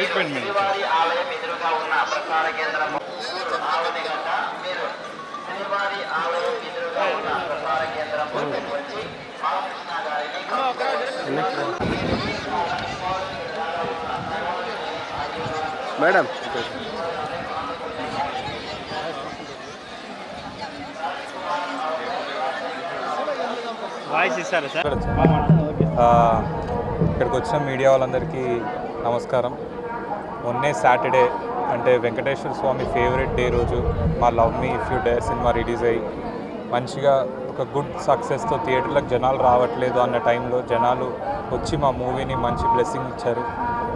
అయిపోయింది మేడం శ్రీవారి ఆలయం ఎదురుగా ఉన్న ప్రసార కేంద్రం ఆవనిగడ్డ మీరు శ్రీవారి ఆలయం ఎదురుగా ఉన్న ప్రసార కేంద్రం వద్దకు వచ్చి బాలకృష్ణ గారిని మేడం. వాయిస్ ఇస్తారా సార్? ఇక్కడికి వచ్చిన మీడియా వాళ్ళందరికీ నమస్కారం. మొన్నే సాటర్డే అంటే వెంకటేశ్వర స్వామి ఫేవరెట్ డే రోజు మా love me if you dare cinema release అయ్యి మంచిగా ఒక గుడ్ సక్సెస్తో థియేటర్లకు జనాలు రావట్లేదు అన్న టైంలో జనాలు వచ్చి మా మూవీని మంచి బ్లెస్సింగ్ ఇచ్చారు.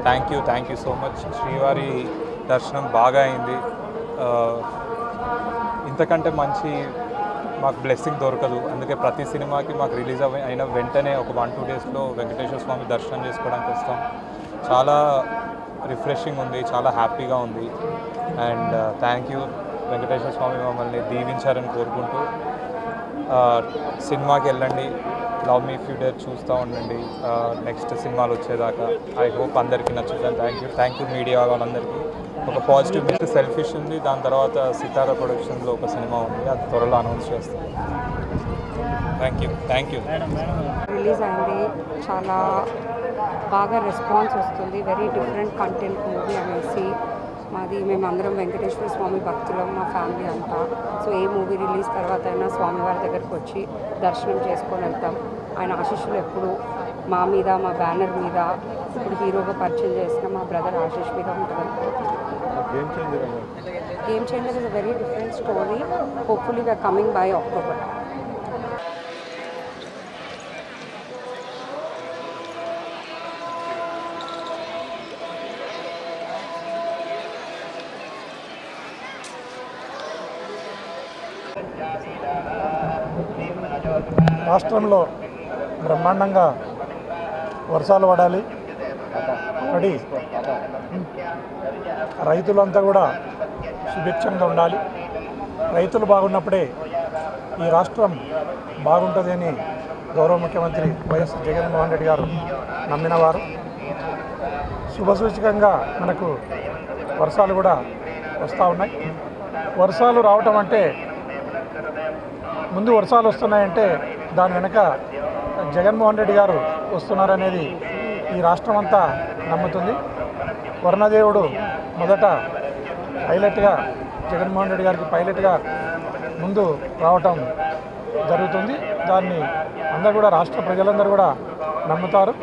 Thank you thank you so much శ్రీవారి దర్శనం బాగా అయింది. ఇంతకంటే మంచి మాకు బ్లెస్సింగ్ దొరకదు. అందుకే ప్రతి సినిమాకి మాకు రిలీజ్ అయిన వెంటనే ఒక వన్ టూ డేస్లో వెంకటేశ్వర స్వామి దర్శనం చేసుకోవడానికి వస్తాం. చాలా రిఫ్రెషింగ్ ఉంది చాలా హ్యాపీగా ఉంది. And uh, thank you Venkateswara Swamy మమ్మల్ని దీవించారని కోరుకుంటూ uh, సినిమాకి వెళ్ళండి లవ్ మీ ఫ్యూడర్ చూస్తూ ఉండండి uh, నెక్స్ట్ సినిమాలు వచ్చేదాకా. ఐ హోప్ అందరికీ నచ్చుతాను thank you thank you media వాళ్ళందరికీ. ఒక పాజిటివ్ మెసేజ్ సెల్ఫిష్ ఉంది దాని తర్వాత సితారా ప్రొడక్షన్లో ఒక సినిమా ఉంది అది త్వరలో అనౌన్స్ చేస్తాను thank you thank you release అయింది చాలా బాగా రెస్పాన్స్ వస్తుంది. వెరీ డిఫరెంట్ కంటెంట్ మూవీ అనేసి. మాది మేమందరం వెంకటేశ్వర స్వామి భక్తులం మా ఫ్యామిలీ అంతా. సో ఏ మూవీ రిలీజ్ తర్వాత అయినా స్వామివారి దగ్గరికి వచ్చి దర్శనం చేసుకొని వెళ్తాం. ఆయన ఆశీస్సులు ఎప్పుడు మా మీద మా బ్యానర్ మీద ఇప్పుడు హీరోగా పరిచయం చేసిన మా బ్రదర్ ఆశీష్ మీద ఉంటుంది. Game changer is a very different story hopefully we're coming by October రాష్ట్రంలో బ్రహ్మాండంగా వర్షాలు పడాలి. పడి రైతులంతా కూడా సుభిక్షంగా ఉండాలి. రైతులు బాగున్నప్పుడే ఈ రాష్ట్రం బాగుంటుంది అని గౌరవ ముఖ్యమంత్రి వైఎస్ జగన్మోహన్ రెడ్డి గారు నమ్మినవారు శుభసూచకంగా మనకు వర్షాలు కూడా వస్తూ ఉన్నాయి. వర్షాలు రావటం అంటే ముందు వర్షాలు వస్తున్నాయంటే దాని వెనక జగన్మోహన్ రెడ్డి గారు వస్తున్నారనేది ఈ రాష్ట్రం అంతా నమ్ముతుంది. వర్ణదేవుడు మొదట పైలట్గా జగన్మోహన్ రెడ్డి గారికి పైలట్గా ముందు రావటం జరుగుతుంది. దాన్ని అందరూ కూడా రాష్ట్ర ప్రజలందరూ కూడా నమ్ముతారు.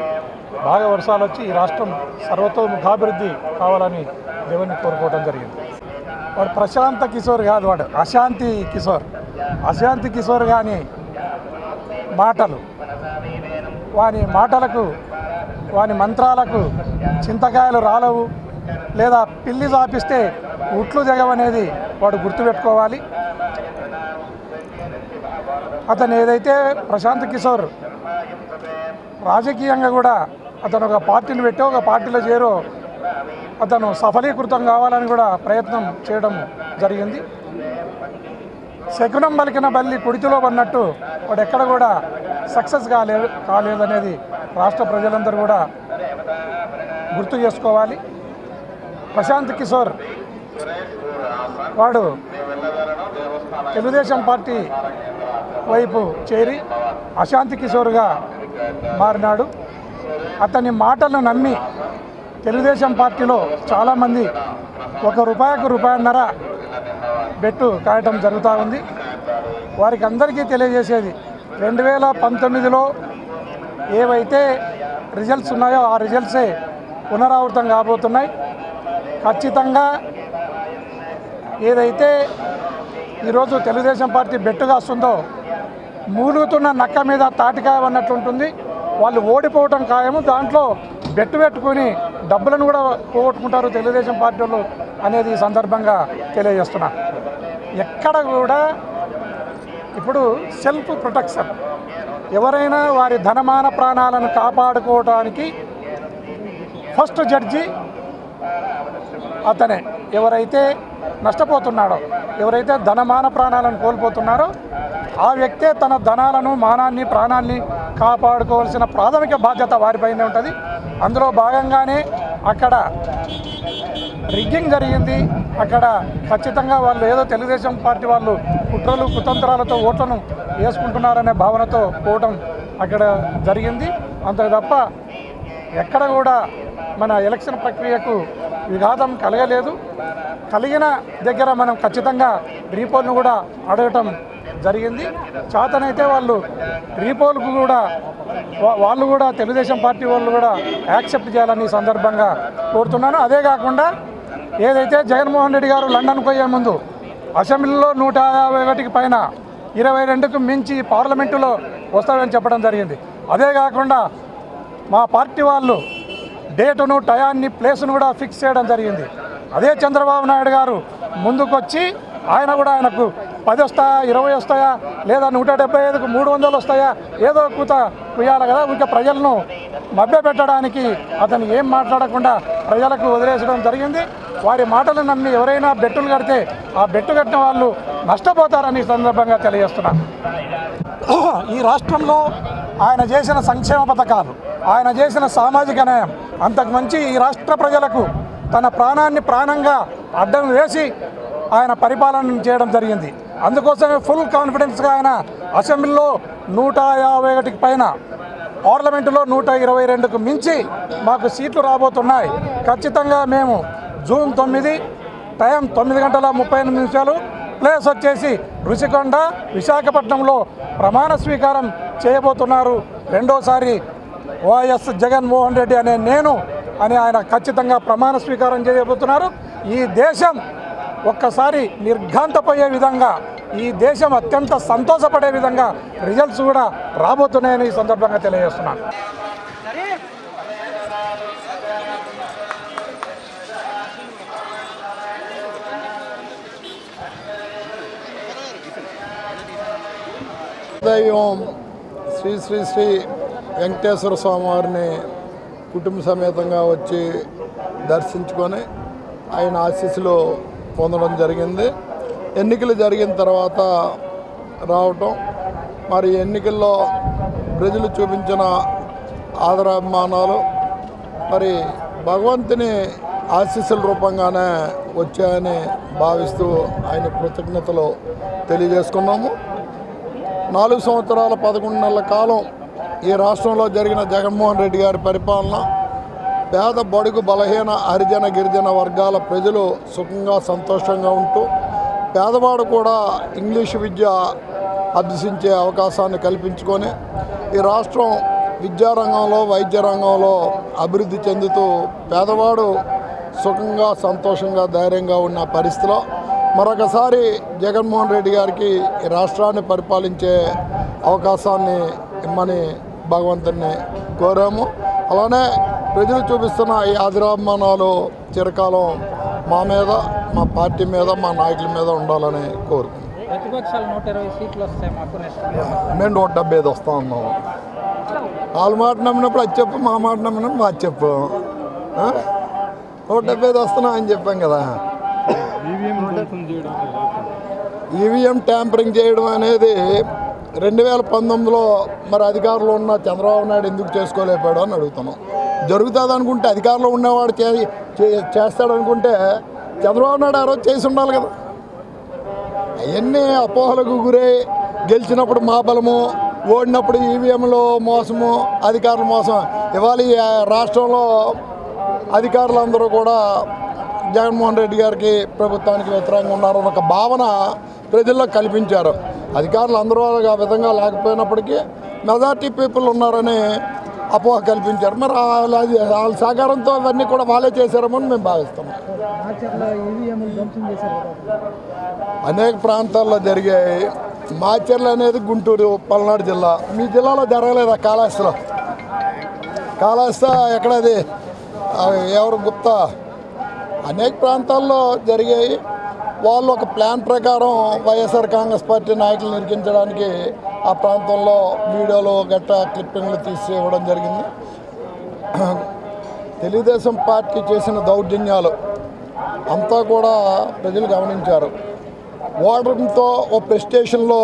బాగా వర్షాలు వచ్చి ఈ రాష్ట్రం సర్వతోముఖాభివృద్ధి కావాలని దేవుని కోరుకోవడం జరిగింది. వాడు ప్రశాంత కిషోర్ కాదు వాడు అశాంతి కిషోర్. అశాంతి కిషోర్ కానీ మాటలు. వాని మాటలకు వాని మంత్రాలకు చింతకాయలు రాలవు లేదా పిల్లి చాపిస్తే ఉట్లు జగవనేది వాడు గుర్తుపెట్టుకోవాలి. అతను ఏదైతే ప్రశాంత్ కిషోర్ రాజకీయంగా కూడా అతను ఒక పార్టీని పెట్టి ఒక పార్టీలో చేరో అతను సఫలీకృతం కావాలని కూడా ప్రయత్నం చేయడం జరిగింది. శకునం పలికిన బల్లి కుడితిలో పడినట్టు వాడు ఎక్కడ కూడా సక్సెస్ కాలే కాలేదనేది రాష్ట్ర ప్రజలందరూ కూడా గుర్తు చేసుకోవాలి. ప్రశాంత్ కిషోర్ వాడు తెలుగుదేశం పార్టీ వైపు చేరి అశాంతి కిషోర్గా మారినాడు. అతని మాటలను నమ్మి తెలుగుదేశం పార్టీలో చాలామంది ఒక రూపాయకు రూపాయన్నర బెట్టు కాయటం జరుగుతూ ఉంది. వారికి అందరికీ తెలియజేసేది రెండు వేల పంతొమ్మిదిలో ఏవైతే రిజల్ట్స్ ఉన్నాయో ఆ రిజల్ట్సే పునరావృతం కాబోతున్నాయి. ఖచ్చితంగా ఏదైతే ఈరోజు తెలుగుదేశం పార్టీ బెట్టుగా వస్తుందో మూలుగుతున్న నక్క మీద తాటికాయ అన్నట్లుంటుంది వాళ్ళు ఓడిపోవటం ఖాయము. దాంట్లో బెట్టు పెట్టుకుని డబ్బులను కూడా పోగొట్టుకుంటారు తెలుగుదేశం పార్టీ వాళ్ళు అనేది ఈ సందర్భంగా తెలియజేస్తున్నాను ఎక్కడ కూడా ఇప్పుడు సెల్ఫ్ ప్రొటెక్షన్. ఎవరైనా వారి ధనమాన ప్రాణాలను కాపాడుకోవడానికి ఫస్ట్ జడ్జి అతనే. ఎవరైతే నష్టపోతున్నాడో ఎవరైతే ధనమాన ప్రాణాలను కోల్పోతున్నారో ఆ వ్యక్తే తన ధనాలను మానాన్ని ప్రాణాన్ని కాపాడుకోవాల్సిన ప్రాథమిక బాధ్యత వారిపైనే ఉంటుంది. అందులో భాగంగానే అక్కడ రిగ్గింగ్ జరిగింది. అక్కడ ఖచ్చితంగా వాళ్ళు ఏదో తెలుగుదేశం పార్టీ వాళ్ళు కుట్రలు కుతంత్రాలతో ఓట్లను వేసుకుంటున్నారనే భావనతో పోవటం అక్కడ జరిగింది. అంత తప్ప ఎక్కడ కూడా మన ఎలక్షన్ ప్రక్రియకు విఘాతం కలగలేదు. కలిగిన దగ్గర మనం ఖచ్చితంగా రీపోల్ను కూడా అడగటం జరిగింది. చేతనైతే వాళ్ళు రీపోల్కు కూడా వా- వాళ్ళు కూడా తెలుగుదేశం పార్టీ వాళ్ళు కూడా యాక్సెప్ట్ చేయాలని సందర్భంగా కోరుతున్నాను. అదే కాకుండా ఏదైతే జగన్మోహన్ రెడ్డి గారు లండన్ పోయే ముందు అసెంబ్లీలో నూట యాభై ఒకటికి పైన ఇరవై రెండుకు మించి పార్లమెంటులో వస్తాడని చెప్పడం జరిగింది. అదే కాకుండా మా పార్టీ వాళ్ళు డేటును టయాన్ని ప్లేస్ను కూడా ఫిక్స్ చేయడం జరిగింది. అదే చంద్రబాబు నాయుడు గారు ముందుకొచ్చి ఆయన కూడా ఆయనకు పది వస్తాయా ఇరవై వస్తాయా లేదా నూట డెబ్బై ఐదుకు మూడు వందలు వస్తాయా ఏదో కూత కుయ్యాలి కదా ఇంకా ప్రజలను మభ్యపెట్టడానికి అతను ఏం మాట్లాడకుండా ప్రజలకు వదిలేసడం జరిగింది. వారి మాటలు నమ్మి ఎవరైనా బెట్టులు కడితే ఆ బెట్టు కట్టిన వాళ్ళు నష్టపోతారని సందర్భంగా తెలియజేస్తున్నాను ఈ రాష్ట్రంలో ఆయన చేసిన సంక్షేమ పథకాలు ఆయన చేసిన సామాజిక న్యాయం అంతకు మంచి ఈ రాష్ట్ర ప్రజలకు తన ప్రాణాన్ని ప్రాణంగా అడ్డం వేసి ఆయన పరిపాలన చేయడం జరిగింది. అందుకోసమే ఫుల్ కాన్ఫిడెన్స్గా ఆయన అసెంబ్లీలో నూట యాభై ఒకటికి పైన పార్లమెంటులో నూట ఇరవై రెండుకు మించి మాకు సీట్లు రాబోతున్నాయి. ఖచ్చితంగా మేము జూన్ తొమ్మిది టైం తొమ్మిది గంటల ముప్పై ఎనిమిది నిమిషాలు ప్లేస్ వచ్చేసి రుషికొండ విశాఖపట్నంలో ప్రమాణ స్వీకారం చేయబోతున్నారు. రెండోసారి వైఎస్ జగన్మోహన్ రెడ్డి అనే నేను అని ఆయన ఖచ్చితంగా ప్రమాణ స్వీకారం చేయబోతున్నారు. ఈ దేశం ఒక్కసారి నిర్ఘాంతపోయే విధంగా ఈ దేశం అత్యంత సంతోషపడే విధంగా రిజల్ట్స్ కూడా రాబోతున్నాయని ఈ సందర్భంగా తెలియజేస్తున్నాను. దైవం శ్రీ శ్రీ శ్రీ వెంకటేశ్వర స్వామి వారిని కుటుంబ సమేతంగా వచ్చి దర్శించుకొని ఆయన ఆశీస్సులో పొందడం జరిగింది. ఎన్నికలు జరిగిన తర్వాత రావటం. మరి ఎన్నికల్లో ప్రజలు చూపించిన ఆదరాభిమానాలు. మరి భగవంతుని ఆశీస్సుల రూపంగానే వచ్చాయని భావిస్తూ ఆయన కృతజ్ఞతలు తెలియజేసుకున్నాము. నాలుగు సంవత్సరాల పదకొండు నెలల కాలం ఈ రాష్ట్రంలో జరిగిన జగన్మోహన్ రెడ్డి గారి పరిపాలన పేద బడుగు బలహీన హరిజన గిరిజన వర్గాల ప్రజలు సుఖంగా సంతోషంగా ఉంటూ పేదవాడు కూడా ఇంగ్లీషు విద్య అభ్యసించే అవకాశాన్ని కల్పించుకొని ఈ రాష్ట్రం విద్యారంగంలో వైద్య రంగంలో అభివృద్ధి చెందుతూ పేదవాడు సుఖంగా సంతోషంగా ధైర్యంగా ఉన్న పరిస్థితిలో మరొకసారి జగన్మోహన్ రెడ్డి గారికి ఈ రాష్ట్రాన్ని పరిపాలించే అవకాశాన్ని ఇమ్మని భగవంతుని కోరాము. అలానే ప్రజలు చూపిస్తున్న ఈ ఆదిరాభిమానాలు చిరకాలం మా మీద మా పార్టీ మీద మా నాయకుల మీద ఉండాలని కోరుకుంటున్నాం. మేము నూట డెబ్బై ఐదు వస్తా ఉన్నాము వాళ్ళ మాట నమ్మినప్పుడు అది చెప్పు మా మాట నమ్మినప్పుడు మాది చెప్పు. ఆ? నూట డెబ్బై ఐదు వస్తున్నాం అని చెప్పాం కదా. ఈవీఎం ట్యాంపరింగ్ చేయడం అనేది రెండు వేల పంతొమ్మిదిలో మరి అధికారంలో ఉన్న చంద్రబాబు నాయుడు ఎందుకు చేసుకోలేపాడు అని అడుగుతున్నాం. జరుగుతుంది అనుకుంటే అధికారంలో ఉన్నవాడు చే చే- చేస్తాడనుకుంటే చంద్రబాబు నాయుడు ఆ రోజు చేసి ఉండాలి కదా. అవన్నీ అపోహలకు గురై గెలిచినప్పుడు మా బలము ఓడినప్పుడు ఈవీఎంలో మోసము అధికారుల మోసం. ఇవాళ రాష్ట్రంలో అధికారులందరూ కూడా జగన్మోహన్ రెడ్డి గారికి ప్రభుత్వానికి వ్యతిరేకంగా ఉన్నారన్న ఒక భావన ప్రజల్లో కల్పించారు. అధికారులు అందరూ ఆ విధంగా లేకపోయినప్పటికీ మెజార్టీ పీపుల్ ఉన్నారని అపోహ కల్పించారు. మరి వాళ్ళ సహకారంతో అవన్నీ కూడా వాళ్ళే చేశారేమో అని మేము భావిస్తున్నాం అనేక ప్రాంతాల్లో జరిగాయి మాచర్ల అనేది గుంటూరు పల్నాడు జిల్లా. మీ జిల్లాలో జరగలేదా కాళహస్తిలో? కాళహస్తి ఎక్కడది? ఎవరు గుప్తా? అనేక ప్రాంతాల్లో జరిగాయి. వాళ్ళు ఒక ప్లాన్ ప్రకారం వైఎస్ఆర్ కాంగ్రెస్ పార్టీ నాయకులు నిరికించడానికి ఆ ప్రాంతంలో వీడియోలు గట్ట క్లిప్పింగ్లు తీసి ఇవ్వడం జరిగింది. తెలుగుదేశం పార్టీ చేసిన దౌర్జన్యాలు అంతా కూడా ప్రజలు గమనించారు. ఓడడంతో ఓ ప్రెస్టేషన్లో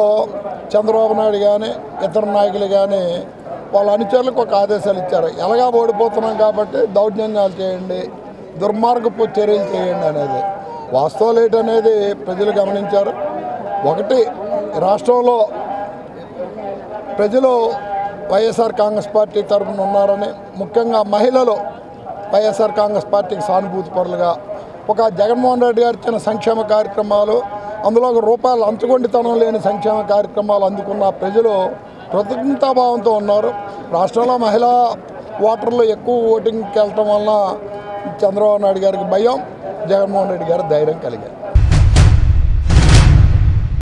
చంద్రబాబు నాయుడు కానీ ఇతర నాయకులు కానీ వాళ్ళ అనుచరులకు ఒక ఆదేశాలు ఇచ్చారు. ఎలాగా ఓడిపోతున్నాం కాబట్టి దౌర్జన్యాలు చేయండి దుర్మార్గపు చర్యలు చేయండి అనేది. వాస్తవాలు ఏంటనేది ప్రజలు గమనించారు. ఒకటి రాష్ట్రంలో ప్రజలు వైఎస్ఆర్ కాంగ్రెస్ పార్టీ తరఫున ఉన్నారని ముఖ్యంగా మహిళలు వైఎస్ఆర్ కాంగ్రెస్ పార్టీకి సానుభూతి పరులుగా ఒక జగన్మోహన్ రెడ్డి గారు ఇచ్చిన సంక్షేమ కార్యక్రమాలు అందులో ఒక రూపాయలు అంచుకొండితనం లేని సంక్షేమ కార్యక్రమాలు అందుకున్న ప్రజలు కృతజ్ఞతాభావంతో ఉన్నారు. రాష్ట్రంలో మహిళా ఓటర్లు ఎక్కువ ఓటింగ్కి వెళ్ళటం వలన చంద్రబాబు నాయుడు గారికి భయం. జగన్మోహన్ రెడ్డి గారు ధైర్యం కలిగారు.